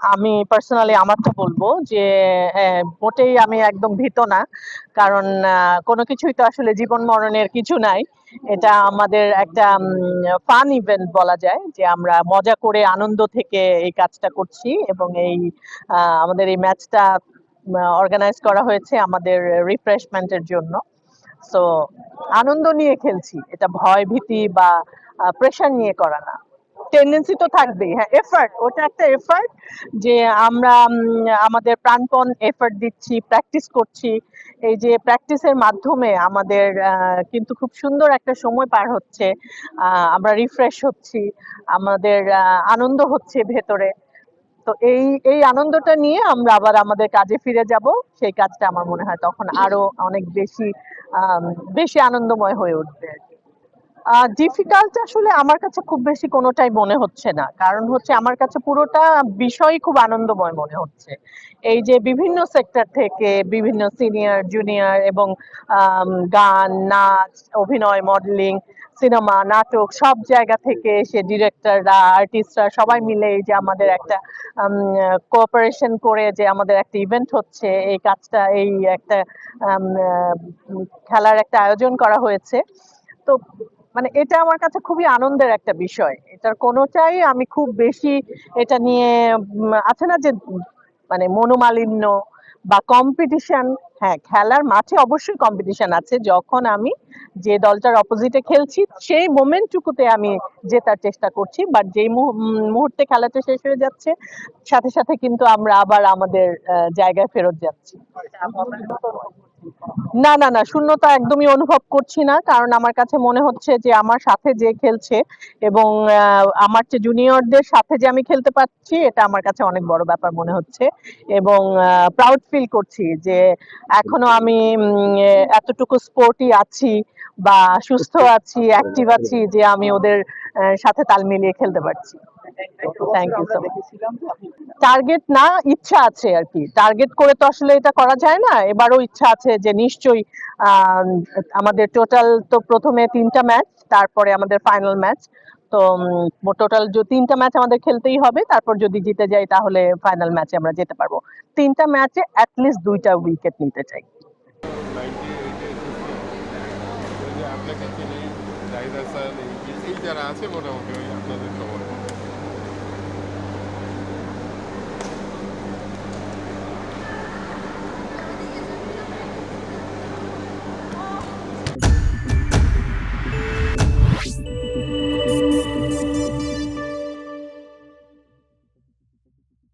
আমি পার্সোনালি আমারটা বলব যে মোটেই আমি একদম ভীত না। কারণ কোনো কিছুই তো আসলে জীবন মরণের কিছু নাই। এটা আমাদের একটা ফান ইভেন্ট বলা যায় যে, আমরা মজা করে আনন্দ থেকে এই কাজটা করছি এবং এই আমাদের এই ম্যাচটা অর্গানাইজ করা হয়েছে আমাদের রিফ্রেশমেন্টের জন্য। সো আনন্দ নিয়ে খেলছি। এটা ভয়, ভীতি বা প্রেশার নিয়ে করা না। টেন্ডেন্সি তো থাকবেই। হ্যাঁ এফার্ট ওটা একটা এফার্ট যে আমরা আমাদের প্রাণপণ এফার্ট দিচ্ছি প্র্যাকটিস করছি। এই যে প্র্যাকটিসের মাধ্যমে আমাদের কিন্তু খুব সুন্দর একটা সময় পার হচ্ছে। আমরা রিফ্রেশ হচ্ছি, আমাদের আনন্দ হচ্ছে ভেতরে। তো এই এই আনন্দটা নিয়ে আমরা আবার আমাদের কাজে ফিরে যাব। সেই কাজটা আমার মনে হয় তখন আরও অনেক বেশি বেশি আনন্দময় হয়ে উঠবে। ডিফিকাল্ট আসলে আমার কাছে খুব বেশি কোনোটাই মনে হচ্ছে না। কারণ হচ্ছে আমার কাছে পুরোটা বিষয় খুব আনন্দময় মনে হচ্ছে। এই যে বিভিন্ন সেক্টর থেকে বিভিন্ন সিনিয়র জুনিয়র এবং গান, নাচ, অভিনয় মডেলিং সিনেমা নাটক সব জায়গা থেকে সে ডিরেক্টররা আর্টিস্টরা সবাই মিলে এই যে আমাদের একটা কোঅপারেশন করে যে আমাদের একটা ইভেন্ট হচ্ছে, এই কাজটা, এই একটা খেলার একটা আয়োজন করা হয়েছে। তো মানে এটা আমার কাছে খুবই আনন্দের একটা বিষয়। এটার কোনোটাই আমি খুব বেশি এটা নিয়ে আছে না যে মানে মনোমালিন্য বা কম্পিটিশন হ্যাঁ খেলার মাঠে অবশ্যই কম্পিটিশন আছে। যখন আমি যে দলটার অপোজিটে খেলছি, সেই মোমেন্টটুকুতে আমি জেতার চেষ্টা করছি। বাট যেই মুহূ- মুহূর্তে খেলাটা শেষ হয়ে যাচ্ছে, সাথে সাথে কিন্তু আমরা আবার আমাদের জায়গায় ফেরত যাচ্ছি। না না না, শূন্যতা একদমই অনুভব করছি না, কারণ আমার কাছে মনে হচ্ছে যে আমার সাথে যে খেলছে এবং আমার যে জুনিয়রদের সাথে যে আমি খেলতে পারছি, এটা আমার কাছে অনেক বড় ব্যাপার মনে হচ্ছে এবং প্রাউড ফিল করছি যে এখনও আমি এতটুকু স্পোর্টি আছি বা সুস্থ আছি অ্যাক্টিভ আছি যে আমি ওদের সাথে তাল মিলিয়ে খেলতে পারছি। থ্যাংক ইউ টার্গেট না ইচ্ছা আছে আর কি। টার্গেট করে তো আসলে এটা করা যায় না। এবারও ইচ্ছা আছে যে নিশ্চয়ই আমাদের টোটাল তো প্রথমে তিনটা ম্যাচ তারপরে আমাদের ফাইনাল ম্যাচ তো টোটাল তিনটা ম্যাচ আমাদের খেলতেই হবে তারপর যদি জিতে যাই তাহলে ফাইনাল ম্যাচে আমরা যেতে পারব। তিনটা ম্যাচে অ্যাটলিস্ট দুইটা উইকেট নিতে চাই। আপনাকে চিনি জাহিদ হাসান এই- এই যারা আছে মোটামুটি ওই আপনাদের